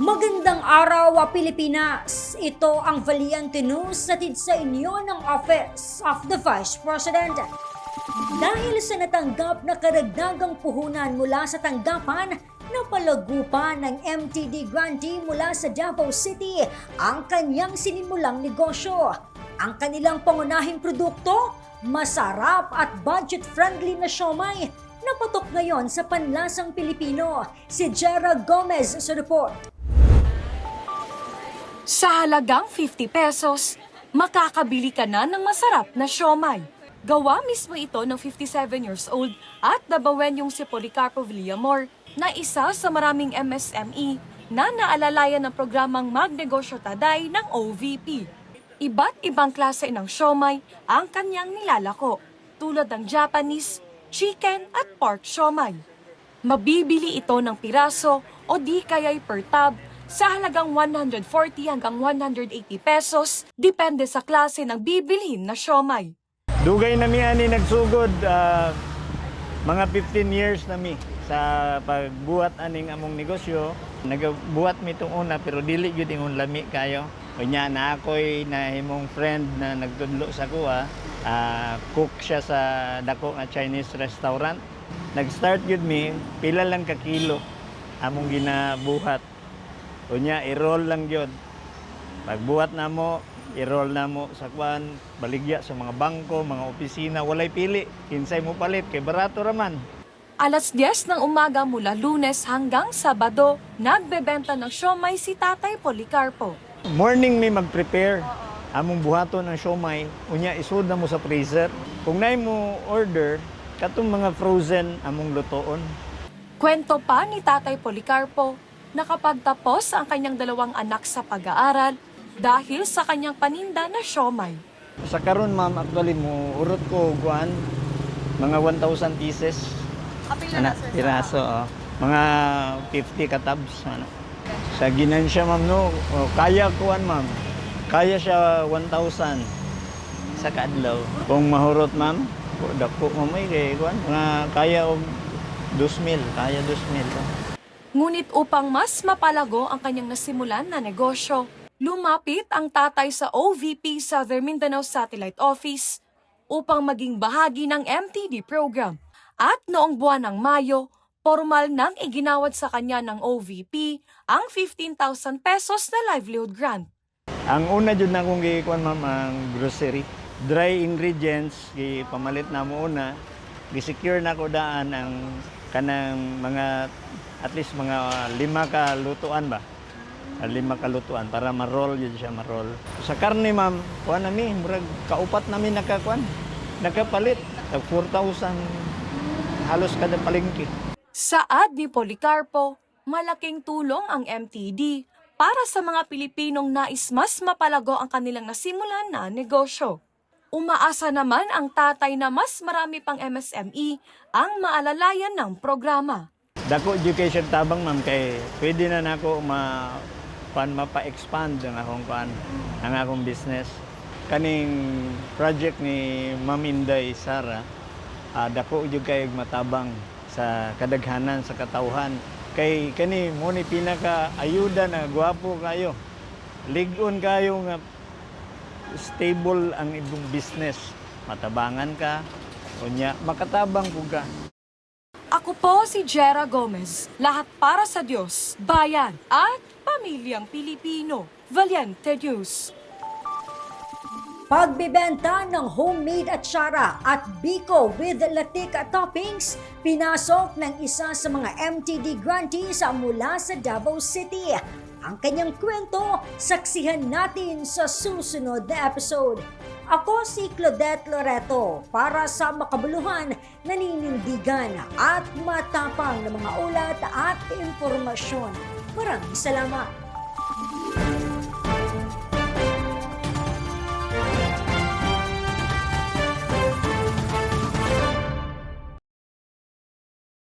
Magandang araw, ah, Pilipinas! Ito ang Valiente News natid sa inyo ng Office of the Vice President. Dahil sa natanggap na karagdagang puhunan mula sa tanggapan, napalagupan ng MTD grantee mula sa Davao City ang kanyang sinimulang negosyo. Ang kanilang pangunahing produkto, masarap at budget-friendly na siomay, napatok ngayon sa panlasang Pilipino. Si Jera Gomez sa report. Sa halagang 50 pesos, makakabili ka na ng masarap na siomay. Gawa mismo ito ng 57 years old at nabawenyong si Policarpo Villamor na isa sa maraming MSME na naalalayan ng programang Magnegosyo Taday ng OVP. Iba't ibang klase ng siomay ang kanyang nilalako, tulad ng Japanese, chicken at pork siomay. Mabibili ito ng piraso o di kaya'y per tab sa halagang 140 hanggang 180 pesos, depende sa klase ng bibilhin na siomay. Dugay na mi ani nagsugod ah, mga 15 years na mi sa pagbuhat aning among negosyo. Nagabuhat mi itong una pero dili gyud ingon lami kayo. Unya na ako'y nahimong friend na nagtudlo sa kuha. Ah, cook siya sa dako nga Chinese restaurant. Nag-start gyud mi pila lang ka kilo among ginabuhat. Unya i-roll lang gyud. Pagbuhat na mo, i-roll na mo sa kwan, baligya sa mga bangko, mga opisina, walay pili. Kinsay mo palit, kay barato raman. Alas 10 ng umaga mula lunes hanggang sabado, nagbebenta ng siomay si Tatay Policarpo. Morning may mag-prepare. Among buhaton ng siomay, unya isud na mo sa freezer. Kung naay mo order, katong mga frozen among lutoon. Kwento pa ni Tatay Policarpo na kapag tapos ang kanyang dalawang anak sa pag-aaral dahil sa kanyang paninda na siomay. Sa karon ma'am, actually mo urot ko guan mga 1,000 pieces. Ana, piraso, oh. Mga 50 katabs, ano. Sa ginansya, ma'am, no, oh, kaya kuan, ma'am. Kaya siya 1,000 sa kadlaw. Kung mahurot, ma'am, ko- dako mo may kay kuan, mga kaya og 2,000, kaya 2,000. oh. Ngunit upang mas mapalago ang kanyang nasimulan na negosyo, lumapit ang tatay sa OVP Southern Mindanao Satellite Office upang maging bahagi ng MTD program. At noong buwan ng Mayo, formal nang iginawad sa kanya ng OVP ang 15,000 pesos na livelihood grant. Ang una jud na akong gikuan ma'am ang grocery. Dry ingredients gipamalit na mo una. Gi-secure na ko daan ang kanang mga at least mga lima ka lutuan ba? Ah, Lima ka lutuan para ma-roll yun siya ma-roll. Sa karne ma'am, kuan na mi, murag kaupat namin nakakuan. Nakapalit. Tag 4,000 halos kada palengke. Saad ni Policarpo, malaking tulong ang MTD para sa mga Pilipinong nais mas mapalago ang kanilang nasimulan na negosyo. Umaasa naman ang tatay na mas marami pang MSME ang maalalayan ng programa. Dako education tabang ma'am kay pwede na nako ma pan mapa-expand ang akong pan ang akong business. Kaning project ni Ma'am Inday Sara, ah, dako jud kay matabang sa kadaghanan sa katawhan. Kay kani mo ni pinaka ayuda na gwapo kayo. Ligon kayo nga stable ang ibong business. Matabangan ka, unya makatabang ko ka. Ako po si Jera Gomez, lahat para sa Diyos, bayan at pamilyang Pilipino. Valiente News. Pagbibenta ng homemade atsara at biko with latika toppings, pinasok ng isa sa mga MTD grantees mula sa Davao City. Ang kanyang kwento, saksihan natin sa susunod na episode. Ako si Claudette Loreto para sa makabuluhan, naninindigan at matapang na mga ulat at impormasyon. Maraming salamat!